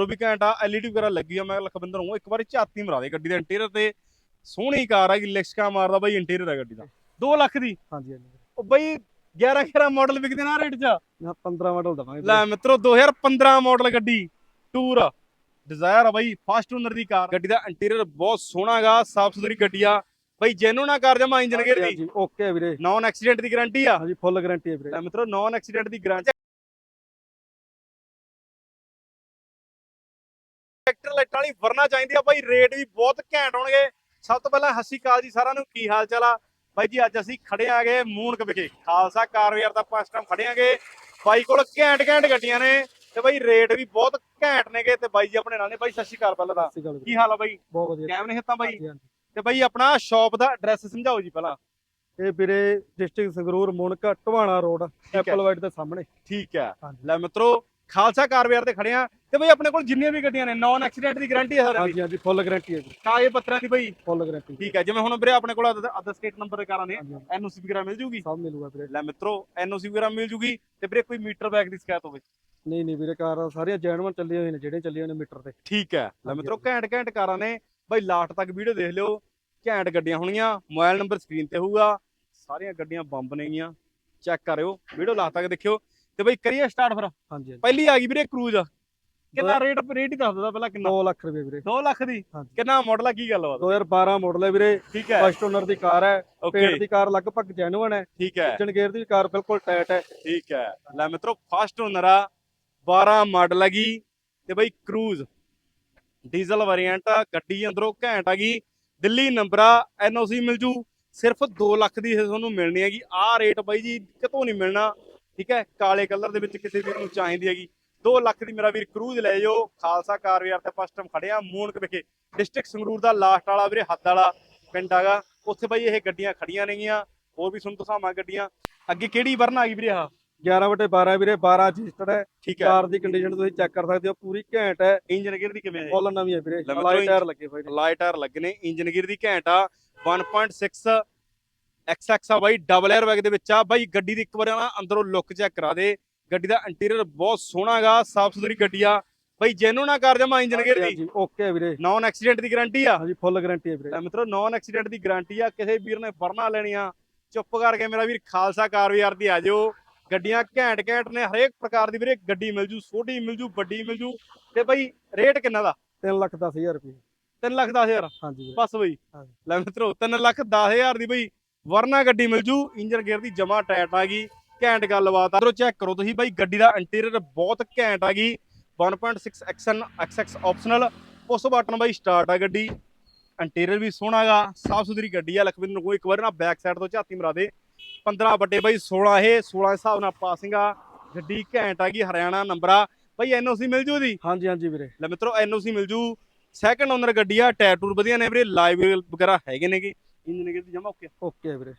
ਉਹ ਵੀ ਘੈਂਟ ਆ ਐਲਈਡੀ ਵਗੈਰਾ ਲੱਗੀ ਆ। ਮੈਂ ਲਖਵਿੰਦਰ ਨੂੰ ਇੱਕ ਵਾਰੀ ਝਾਤੀ ਮਰਾ ਦੇ ਗੱਡੀ ਦੇ ਇੰਟੀਰੀਅਰ ਤੇ। ਸੋਹਣੀ ਕਾਰ ਆ ਕਿ ਲਿਕਸਕਾ ਮਾਰਦਾ ਬਾਈ ਇੰਟੀਰੀਅਰ ਆ ਗੱਡੀ ਦਾ। 2 ਲੱਖ ਦੀ? ਹਾਂਜੀ ਹਾਂਜੀ। ਉਹ ਬਾਈ 11 11 ਮਾਡਲ ਵਿਕਦੇ ਨਾ ਰੇਟ 'ਚ। ਨਾ 15 ਮਾਡਲ ਦਵਾਂਗੇ ਲੈ ਮਿੱਤਰੋ 2015 ਮਾਡਲ ਗੱਡੀ ਟੂਰ ਡਿਜ਼ਾਇਰ ਆ ਬਾਈ ਫਸਟ ਓਨਰ ਦੀ ਕਾਰ। ਗੱਡੀ ਦਾ ਇੰਟੀਰੀਅਰ ਬਹੁਤ ਸੋਹਣਾਗਾ ਸਾਫ਼ ਸੁਥਰੀ ਗੱਡੀ ਆ। ਬਾਈ ਜੈਨੂਨ ਆ ਕਾਰ ਜਮਾ ਇੰਜਨ ਗੇਅਰ ਦੀ ਓਕੇ ਵੀਰੇ। ਨਾਨ ਐਕਸੀਡੈਂਟ ਦੀ ਗਾਰੰਟੀ ਆ। ਹਾਂਜੀ ਫੁੱਲ ਗਾਰੰਟੀ ਹੈ ਵੀਰੇ। ਲੈ ਮਿੱਤਰੋ ਨਾਨ ਐਕਸੀਡੈਂਟ ਦੀ ਗਾਰੰਟੀ ਲਾਈਟ ਵਾਲੀ ਵਰਨਾ ਚਾਹੀਦੀ ਆ। ਬਾਈ ਰੇਟ ਵੀ ਬਹੁਤ ਘੈਂਟ ਹੋਣਗੇ। ਸਭ ਤੋਂ ਪਹਿਲਾਂ ਹੱਸੀ ਕਾਲ ਜੀ ਸਾਰਿਆਂ ਨੂੰ। ਕੀ ਹਾਲ ਚਾਲ ਆ? ਬਾਈ ਜੀ ਅੱਜ ਅਸੀਂ ਖੜੇ ਆਗੇ ਮੂਨਕ ਵਿਖੇ। ਖਾਲਸਾ ਕਾਰਵੇਅਰ ਦਾ ਫਸਟ ਟਾਈਮ ਖੜੇ ਆਗੇ। ਬਾਈ ਕੋਲ ਘੈਂਟ ਘੈਂਟ ਗੱਡੀਆਂ ਨੇ ਤੇ ਬਾਈ ਰੇਟ ਵੀ ਬਹੁਤ ਘੈਂਟ ਨੇਗੇ ਤੇ ਬਾਈ ਜੀ ਆਪਣੇ ਨਾਲ ਨੇ। ਬਾਈ ਸਤਿ ਸ਼੍ਰੀ ਅਕਾਲ ਪਹਿਲਾਂ ਅਕਾਲ ਕੀ ਹਾਲ ਆ ਬਾਈ? ਬਹੁਤ ਵਧੀਆ। ਕੈਮ ਨੇ ਹਿੱਤਾਂ ਬਾਈ। ਤੇ ਬਾਈ ਆਪਣਾ ਸ਼ਾਪ ਦਾ ਐਡਰੈਸ ਸਮਝਾਓ ਜੀ ਪਹਿਲਾਂ। ਇਹ ਵੀਰੇ district Sangrur Munak Tawana road. Apple white ਦੇ ਸਾਹਮਣੇ। ਠੀਕ ਹੈ। ਲੈ ਮਿੱਤਰੋ ਖਾਲਸਾ ਕਾਰਵੇਅਰ ਤੇ ਖੜੇ ਆ। ਤੇ ਬਈ ਆਪਣੇ ਕੋਲ ਜਿੰਨੀਆਂ ਵੀ ਗੱਡੀਆਂ ਨੇ ਨਾਨ ਐਕਸੀਡੈਂਟ ਦੀ ਗਾਰੰਟੀ ਹੈ ਸਾਰਿਆਂ ਦੀ? ਹਾਂਜੀ ਹਾਂਜੀ ਫੁੱਲ ਗਾਰੰਟੀ ਹੈ ਜੀ। ਕਾਗਜ਼ ਪੱਤਰਾਂ ਦੀ ਬਈ? ਫੁੱਲ ਗਾਰੰਟੀ ਠੀਕ ਹੈ ਜਿਵੇਂ ਹੁਣ ਵੀਰੇ ਆਪਣੇ ਕੋਲ ਅਦਰ ਸਟੇਟ ਨੰਬਰ ਦੇ ਕਾਰਾਂ ਨੇ ਐਨਓਸੀ ਵਗੈਰਾ ਮਿਲ ਜੂਗੀ? ਸਭ ਮਿਲੂਗਾ ਵੀਰੇ। ਲੈ ਮਿੱਤਰੋ ਐਨਓਸੀ ਵਗੈਰਾ ਮਿਲ ਜੂਗੀ ਤੇ ਵੀਰੇ ਕੋਈ ਮੀਟਰ ਬੈਗ ਦੀ ਸ਼ਿਕਾਇਤ ਹੋਵੇ? ਨਹੀਂ ਨਹੀਂ ਵੀਰੇ ਕਾਰ ਸਾਰੀਆਂ ਜੈਨੂਅਨ ਚੱਲੀਆਂ ਹੋਈਆਂ ਨੇ ਜਿਹੜੇ ਚੱਲੀਆਂ ਨੇ ਮੀਟਰ ਤੇ। ਠੀਕ ਹੈ। ਲੈ ਮਿੱਤਰੋ ਘੈਂਟ ਘੈਂਟ ਕਾਰਾਂ ਨੇ। ਬਈ ਲਾਸਟ ਤੱਕ ਵੀਡੀਓ ਦੇਖ ਲਿਓ ਘੈਂਟ ਗੱਡੀਆਂ ਹੋਣਗੀਆਂ ਮੋਬਾਈਲ ਨੰਬਰ ਸਕਰੀਨ ਤੇ ਹੋਊਗਾ ਸਾਰੀਆਂ ਗੱਡੀਆਂ ਬੰਬ ਨੇਗੀਆਂ ਚੈੱਕ ਕਰਿਓ ਵੀਡੀਓ ਲਾਸਟ ਤੱਕ ਦੇਖਿਓ। ਤੇ ਬਈ ਕਰੀਏ ਸਟਾਰਟ ਫਿਰ। ਹਾਂਜੀ ਪਹਿਲੀ ਆ ਗਈ ਵੀਰੇ ਕਰੂਜ਼ ਕਿੰਨਾ ਰੇਟ ਰੇਟ ਹੀ ਦੱਸ ਦਿਓ ਪਹਿਲਾਂ ਕਿੰਨਾ। 2 ਲੱਖ ਰੁਪਏ ਵੀਰੇ। 2 ਲੱਖ ਦੀ। ਕਿੰਨਾ ਮਾਡਲ ਆ ਕੀ ਗੱਲ ਬਾਤ 2012 ਮਾਡਲ ਹੈ ਵੀਰੇ। ਠੀਕ ਹੈ। ਫਸਟ ਓਨਰ ਦੀ ਕਾਰ ਹੈ। ਪੇਟ ਦੀ ਕਾਰ ਲਗਭਗ ਜੈਨੂਅਨ ਹੈ। ਠੀਕ ਹੈ। ਇੰਜਨ ਗੇਅਰ ਦੀ ਕਾਰ ਬਿਲਕੁਲ ਟਾਈਟ ਹੈ। ਠੀਕ ਹੈ। ਲੈ ਮਿੱਤਰੋ ਫਸਟ ਓਨਰ ਆ 12 ਮਾਡਲ ਹੈਗੀ ਤੇ ਬਈ ਕਰੂਜ਼ ਡੀਜ਼ਲ ਵੇਰੀਐਂਟ ਗੱਡੀ ਅੰਦਰੋਂ ਘੈਂਟ ਹੈਗੀ। ਦਿੱਲੀ ਨੰਬਰ ਆ ਐਨਓਸੀ ਮਿਲ ਜੂ। ਸਿਰਫ 2 ਲੱਖ ਦੀ ਤੁਹਾਨੂੰ ਮਿਲਣੀ ਹੈਗੀ। ਆਹ ਰੇਟ ਬਾਈ ਜੀ ਕਿਤੋਂ ਨਹੀਂ ਮਿਲਣਾ। ਠੀਕ ਹੈ। ਕਾਲੇ ਕਲਰ ਦੇ ਵਿੱਚ ਕਿਸੇ ਵੀਰ ਨੂੰ ਚਾਹੀਦੀ ਹੈਗੀ। 2 ਲੱਖ ਦੀ ਮੇਰਾ ਵੀਰ ਕਰੂਜ਼ ਲੈ ਜਾਓ। ਖਾਲਸਾ ਕਾਰਵੇਅਰ ਤੇ ਫਸਟ ਟਾਈਮ ਖੜਿਆ ਮੂਨਕ ਵਿਖੇ। ਡਿਸਟ੍ਰਿਕਟ ਸੰਗਰੂਰ ਦਾ ਲਾਸਟ ਵਾਲਾ ਵੀਰੇ ਹੱਦ ਵਾਲਾ ਪਿੰਡ ਹੈਗਾ। ਉੱਥੇ ਬਾਈ ਇਹ ਗੱਡੀਆਂ ਖੜੀਆਂ ਨੇਗੀਆਂ। ਹੋਰ ਵੀ ਤੁਹਾਨੂੰ ਦਿਖਾਵਾਂ ਗੱਡੀਆਂ। ਅੱਗੇ ਕਿਹੜੀ ਵਰਨ ਆ ਗਈ ਵੀਰੇ ਆਹ? 11 ਵਟੇ 12 ਵੀਰੇ 12 ਰਜਿਸਟਰਡ ਹੈ। ਠੀਕ ਹੈ। ਕਾਰ ਦੀ ਕੰਡੀਸ਼ਨ ਤੁਸੀਂ ਚੈੱਕ ਕਰ ਸਕਦੇ ਹੋ ਪੂਰੀ ਘੈਂਟ ਹੈ। ਇੰਜਨ ਗੇਅਰ ਦੀ ਕਿਵੇਂ? ਹੈ ਫੁੱਲ ਨਵੀਂ ਹੈ ਵੀਰੇ। ਲਾਈਟ ਟਾਇਰ ਲੱਗੇ ਹੋਏ ਨੇ। ਲਾਈਟ ਟਾਇਰ ਲੱਗਨੇ ਇੰਜਨ ਗੇਅਰ ਦੀ ਘੈਂਟ ਆ। 1.6 XX ਆ ਬਾਈ। ਡਬਲ 에ਅਰ ਬੈਗ ਦੇ ਵਿੱਚ ਆ। ਬਾਈ ਗੱਡੀ ਦੀ ਇੱਕ ਵਾਰ ਨਾ ਅੰਦਰੋਂ ਲੁੱਕ ਚੈੱਕ ਕਰਾ ਦੇ। ਗੱਡੀ ਦਾ ਇੰਟੀਰੀਅਰ ਬਹੁਤ ਸੋਹਣਾਗਾ ਸਾਫ਼ ਸੁਥਰੀ ਗੱਡੀ ਆ। ਬਾਈ ਜੈਨੂਨ ਆ ਕਰ ਜਮਾ ਇੰਜਨ ਗੇਅਰ ਦੀ। ਓਕੇ ਵੀਰੇ। ਨਾਨ ਐਕਸੀਡੈਂਟ ਦੀ ਗਾਰੰਟੀ ਆ। ਹਾਂਜੀ ਫੁੱਲ ਗਾਰੰਟੀ ਹੈ ਵੀਰੇ। ਮਿੱਤਰੋ ਨਾਨ ਐਕਸੀਡੈਂਟ ਦੀ ਗਾਰੰਟੀ ਆ। ਕਿਸੇ ਵੀਰ ਨੇ ਵਰਨਾ ਲੈਣੀ ਆ। ਚੁੱਪ ਕਰਕੇ ਮੇਰਾ ਵੀਰ ਖਾਲਸਾ ਕਾਰ ਯਾਰ ਦੀ ਆ ਜਾਓ ਗੱਡੀਆਂ ਘੈਂਟ ਘੈਂਟ ਨੇ ਹਰੇਕ ਪ੍ਰਕਾਰ ਦੀ ਵੀਰੇ। ਗੱਡੀ ਮਿਲ ਜੂ ਛੋਟੀ ਮਿਲ ਜੂ ਵੱਡੀ ਮਿਲ ਜੂ। ਤੇ ਬਾਈ ਰੇਟ ਕਿੰਨਾ ਦਾ? 3 ਲੱਖ 10000 ਰੁਪਏ। 3 ਲੱਖ 10 ਹਜ਼ਾਰ। ਹਾਂਜੀ ਵੀਰੇ। ਬਸ ਬਈ। ਲੈ ਮਿੱਤਰੋ 3 ਲੱਖ 10 ਹਜ਼ਾਰ ਦੀ ਬਈ ਵਰਨਾ ਗੱਡੀ ਮਿਲ ਜੂ। ਇੰਜਨ ਗੇਅਰ ਦੀ ਜਮਾ ਟਾਇਟ ਆ ਗਈ। ਘੈਂਟ ਗੱਲਬਾਤ ਆ। ਚੈੱਕ ਕਰੋ ਤੁਸੀਂ ਬਾਈ ਗੱਡੀ ਦਾ ਇੰਟੀਰੀਅਰ ਬਹੁਤ ਘੈਂਟ ਆ ਗਈ। 1.6 ਐਕਸਨ XX ਆਪਸ਼ਨਲ ਉਸ ਬਟਨ ਬਾਈ ਸਟਾਰਟ ਆ ਗੱਡੀ। ਇੰਟੀਰੀਅਰ ਵੀ ਸੋਹਣਾਗਾ ਸਾਫ਼ ਸੁਥਰੀ ਗੱਡੀ ਆ। ਲਖਵਿੰਦਰ ਨੂੰ ਇੱਕ ਵਾਰ ਨਾ ਬੈਕ ਸਾਈਡ ਤੋਂ ਝਾਤੀ ਮਰਾ ਦੇ। 15 ਵੱਡੇ ਬਾਈ 16 ਇਹ 16 ਹਿਸਾਬ ਨਾਲ ਪਾਸਿੰਗ ਆ। ਗੱਡੀ ਘੈਂਟ ਆ ਗਈ ਹਰਿਆਣਾ ਨੰਬਰ ਆ। ਬਾਈ ਐਨਓਸੀ ਮਿਲ ਜੂ ਦੀ ਹਾਂਜੀ ਹਾਂਜੀ ਵੀਰੇ। ਲੈ ਮਿੱਤਰੋ ਐਨਓਸੀ ਮਿਲ ਜੂ। ਸੈਕੰਡ ਓਨਰ ਗੱਡੀ ਆ ਟਾਇਰ ਟੂਰ ਵਧੀਆ ਨੇ ਵੀਰੇ। ਲਾਈਵ ਵਗੈਰਾ ਹੈਗੇ ਨੇਗੇ। ਇੰਜਨ ਗੇਅਰ ਜਮਾ ਓਕੇ ਓਕੇ ਵੀਰੇ।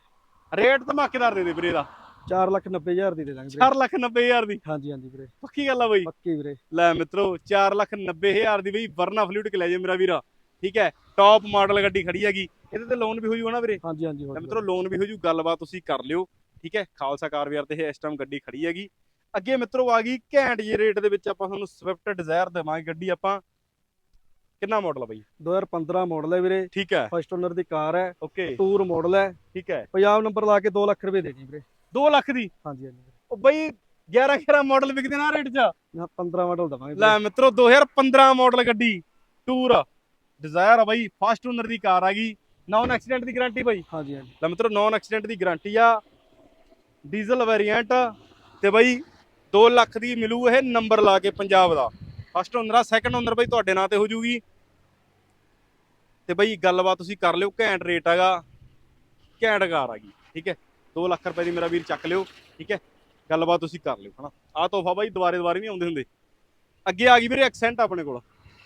ਰੇਟ ਧਮਾਕੇਦਾਰ ਦੇ ਦੇ ਵੀਰੇ ਦਾ 4 ਲੱਖ 90 ਹਜ਼ਾਰ ਦੀ ਦੇ ਦਾਂਗੇ ਵੀਰੇ। 4 ਲੱਖ 90 ਹਜ਼ਾਰ ਦੀ? ਹਾਂਜੀ ਹਾਂਜੀ ਵੀਰੇ। ਪੱਕੀ ਗੱਲ ਆ ਬਈ। ਪੱਕੀ ਵੀਰੇ। ਲੈ ਮਿੱਤਰੋ 4 ਲੱਖ 90 ਹਜ਼ਾਰ ਦੀ ਬਈ ਵਰਨਾ ਫਲੂਟ ਕੇ ਲੈ ਜਾ ਮੇਰਾ ਵੀਰਾ। ਠੀਕ ਹੈ? ਟੌਪ ਮਾਡਲ ਗੱਡੀ ਖੜੀ ਹੈਗੀ। ਇਹਦੇ ਤੇ ਲੋਨ ਵੀ ਹੋ ਜੂਗਾ ਨਾ ਵੀਰੇ? ਹਾਂਜੀ ਹਾਂਜੀ ਹੋ ਲੈ ਜਾਊਗਾ। ਮਿੱਤਰੋ ਲੋਨ ਵੀ ਹੋ ਜੂ। ਗੱਲਬਾਤ ਤੁਸੀਂ ਕਰ ਲਿਓ। ਠੀਕ ਹੈ? ਖਾਲਸਾ ਕਾਰਵੇਅਰ ਤੇ ਇਹ ਇਸ ਟਾਈਮ ਗੱਡੀ ਖੜੀ ਹੈਗੀ। ਅੱਗੇ ਮਿੱਤਰੋ ਆ ਗਈ ਘੈਂਟ ਜੀ ਰੇਟ ਦੇ ਵਿੱਚ ਆਪਾਂ ਤੁਹਾਨੂੰ ਸਵਿਫਟ ਡਿਜ਼ਾਇਰ ਦੇਵਾਂਗੇ ਗੱਡੀ ਆਪਾਂ। ਕਿੰਨਾ ਮਾਡਲ ਆ ਬਈ? 2015 ਮਾਡਲ ਹੈ ਵੀਰੇ। ਠੀਕ ਹੈ। ਫਸਟ ਓਨਰ ਦੀ ਕਾਰ ਹੈ। ਓਕੇ ਟੂਰ ਮਾਡਲ ਹੈ। ਠੀਕ ਹੈ। ਪੰਜਾਬ ਨੰਬਰ ਲਾ ਕੇ 2 ਲੱਖ ਰੁਪਏ ਦੇ ਜੀ ਵੀਰੇ। 2 ਲੱਖ ਦੀ? ਹਾਂਜੀ ਹਾਂਜੀ। ਉਹ ਬਈ 11 11 ਮਾਡਲ ਵਿਕਦੇ ਨਾ ਰੇਟ 'ਚ? ਨਾ 15 ਮਾਡਲ ਦਵਾਂਗੇ। ਲੈ ਮਿੱਤਰੋ 2015 ਮਾਡਲ ਗੱਡੀ ਟੂਰ ਡਿਜ਼ਾਇਰ ਆ ਬਈ ਫਸਟ ਓਨਰ ਦੀ ਕਾਰ ਆ ਗਈ। ਨਾਨ ਐਕਸੀਡੈਂਟ ਦੀ ਗਾਰੰਟੀ ਬਈ। ਹਾਂਜੀ ਹਾਂਜੀ। ਲੈ ਮਿੱਤਰੋ ਨਾਨ ਐਕਸੀਡੈਂਟ ਦੀ ਗਾਰੰਟੀ ਆ। ਡੀਜ਼ਲ ਵੇਰੀਐਂਟ ਤੇ ਬਈ 2 ਲੱਖ ਦੀ ਮਿਲੂ ਇਹ ਨੰਬਰ ਲਾ ਕੇ ਪੰਜਾਬ ਦਾ। ਫਸਟ ਓਨਰ ਆ ਸੈਕੰਡ ਓਨਰ ਬਈ ਤੁਹਾਡੇ ਨਾਂ ਤੇ ਹੋ ਜੂਗੀ। ਤੇ ਬਈ ਗੱਲਬਾਤ ਤੁਸੀਂ ਕਰ ਲਿਓ ਘੈਂਟ ਰੇਟ ਹੈਗਾ ਘੈਂਟ ਕਾਰ ਆ ਗਈ ਠੀਕ ਹੈ? 2 ਲੱਖ ਰੁਪਏ ਦੀ ਮੇਰਾ ਵੀਰ ਚੱਕ ਲਿਓ ਠੀਕ ਹੈ? ਗੱਲਬਾਤ ਤੁਸੀਂ ਕਰ ਲਿਓ ਹਨਾ? ਆ ਤੋਹਫਾ ਬਾਈ ਦੁਬਾਰੇ ਦੁਬਾਰੇ ਨਹੀਂ ਆਉਂਦੇ ਹੁੰਦੇ। ਅੱਗੇ ਆ ਗਈ ਵੀਰੇ ਐਕਸੈਂਟ ਆਪਣੇ ਕੋਲ।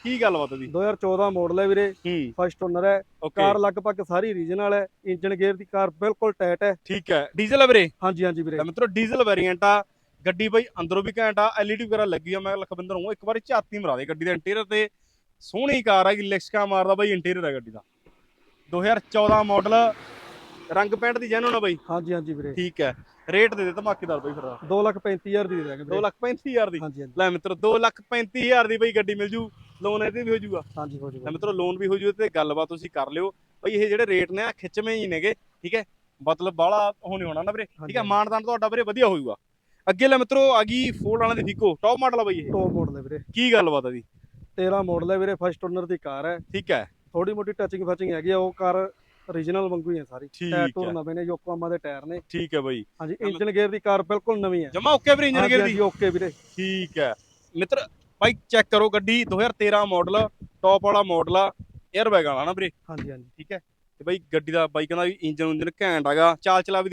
ਕੀ ਗੱਲਬਾਤ ਦੀ 2014 ਮਾਡਲ ਹੈ ਵੀਰੇ। ਹੂੰ। ਫਸਟ ਓਨਰ ਹੈ। ਕਾਰ ਲਗਭਗ ਸਾਰੀ ਰੀਜਨਲ ਹੈ। ਇੰਜਨ ਗੇਅਰ ਦੀ ਕਾਰ ਬਿਲਕੁਲ ਟਾਈਟ ਹੈ। ਠੀਕ ਹੈ। ਡੀਜ਼ਲ ਆ ਵੀਰੇ? ਹਾਂਜੀ ਹਾਂਜੀ ਵੀਰੇ। ਮਿੱਤਰੋ ਡੀਜ਼ਲ ਵੇਰੀਐਂਟ ਆ। ਗੱਡੀ ਬਈ ਅੰਦਰੋਂ ਵੀ ਘੈਂਟ ਆ। ਐਲਈਡੀ ਵਗੈਰਾ ਲੱਗੀ ਆ। ਮੈਂ ਲਖਵਿੰਦਰ ਨੂੰ ਇੱਕ ਵਾਰੀ ਝਾਤੀ ਮਰਾ ਦੇ ਗੱਡੀ ਦੇ ਇੰਟੀਰੀਅਰ ਤੇ। ਸੋਹਣੀ ਕਾਰ ਆ ਕਿ ਲਿਕਸਕਾ ਮਾਰਦਾ ਬਈ ਇੰਟੀਰੀਅਰ ਆ ਗੱਡੀ ਦਾ। 2014 ਮਾਡਲ ਰੰਗ ਪੈਂਟ ਦੀ ਜੈਨੂਨ ਆ ਬਈ। ਹਾਂਜੀ ਹਾਂਜੀ ਵੀਰੇ। ਠੀਕ ਹੈ। ਰੇਟ ਦੇ ਦੇ ਧਮਾਕੇਦਾਰ ਬਈ ਫਿਰ। 2 ਲੱਖ 35000 ਦੀ ਦੇ ਦਾਂਗੇ 2 ਵੀਰੇ ਲੱਖ 35000 ਦੀ। ਲੈ ਮਿੱਤਰੋ 2 ਲੱਖ 35000 ਦੀ ਬਈ ਗੱਡੀ ਮਿਲ ਜੂ। ਲੋਨ ਇਹਦੇ ਵੀ ਹੋ ਜੂਗਾ। ਹਾਂਜੀ ਹੋ ਲੈ ਜਾਊਗਾ ਮਿੱਤਰੋ ਲੋਨ ਵੀ ਹੋ ਜੂ ਤੇ ਗੱਲਬਾਤ ਤੁਸੀਂ ਕਰ ਲਿਓ। ਬਈ ਇਹ ਜਿਹੜੇ ਰੇਟ ਨੇ ਆ ਖਿੱਚਵੇਂ ਹੀ ਨੇਗੇ। ਠੀਕ ਹੈ? ਮਤਲਬ ਬਾਹਲਾ ਉਹ ਨਹੀਂ ਹੋਣਾ ਨਾ ਵੀਰੇ। ਠੀਕ ਹੈ? ਮਾਨਦਾਨ ਤੁਹਾਡਾ ਵੀਰੇ ਵਧੀਆ ਹੋ ਜੂਗਾ ਅੱਗੇ ਲੈ ਮਿੱਤਰੋ ਆ ਗਈ ਫੋਰਡ ਵਾਲਿਆਂ ਦੀ ਫਿਕੋ ਟੌਪ ਮਾਡਲ ਆ ਬਈ ਇਹ। ਟੋਪ ਮਾਡਲ ਹੈ ਵੀਰੇ। ਕੀ ਗੱਲਬਾਤ ਆ ਦੀ 13 ਮਾਡਲ ਹੈ ਵੀਰੇ ਫਸਟ ਓਨਰ ਦੀ ਕਾਰ ਹੈ। ਠੀਕ ਹੈ। ਥੋੜੀ ਮੋਟੀ ਟੱਚਿੰਗ ਫਚਿੰਗ ਹੈਗੀ ਆ ਉਹ ਕਾਰ origignal ਵਾਂਗੂ ਹੀ ਹੈ ਸਾਰੀ। ਟਾਇਰ। ਟੂਰ ਨਵੇਂ ਨੇ ਯੋਕੋਹਾਮਾ ਦੇ ਟਾਇਰ ਨੇ। ਠੀਕ ਹੈ ਬਈ। ਹਾਂਜੀ ਇੰਜਨ ਗੇਅਰ ਦੀ ਕਾਰ ਬਿਲਕੁਲ ਨਵੀਂ ਹੈ। ਜਮਾ ਓਕੇ ਵੀਰੇ ਇੰਜਨ ਗੇਅਰ ਦੀ ਹਾਂਜੀ ਓਕੇ ਵੀਰੇ। ਠੀਕ ਹੈ। ਮਿੱਤਰ ਬਾਈ ਚੈੱਕ ਕਰੋ ਗੱਡੀ 2013 ਮਾਡਲ ਟੌਪ ਵਾਲਾ ਮਾਡਲ ਆ 에ਅਰ ਬੈਗ ਵਾਲਾ ਨਾ ਵੀਰੇ। ਹਾਂਜੀ ਹਾਂਜੀ। ਠੀਕ ਹੈ। ਤੇ ਬਾਈ ਗੱਡੀ ਦਾ ਬਾਈ ਕਹਿੰਦਾ ਵੀ ਇੰਜਨ ਉਂਜਨ ਘੈਂਟ ਹੈਗਾ ਚਾਲ ਚਲਾ ਵੀ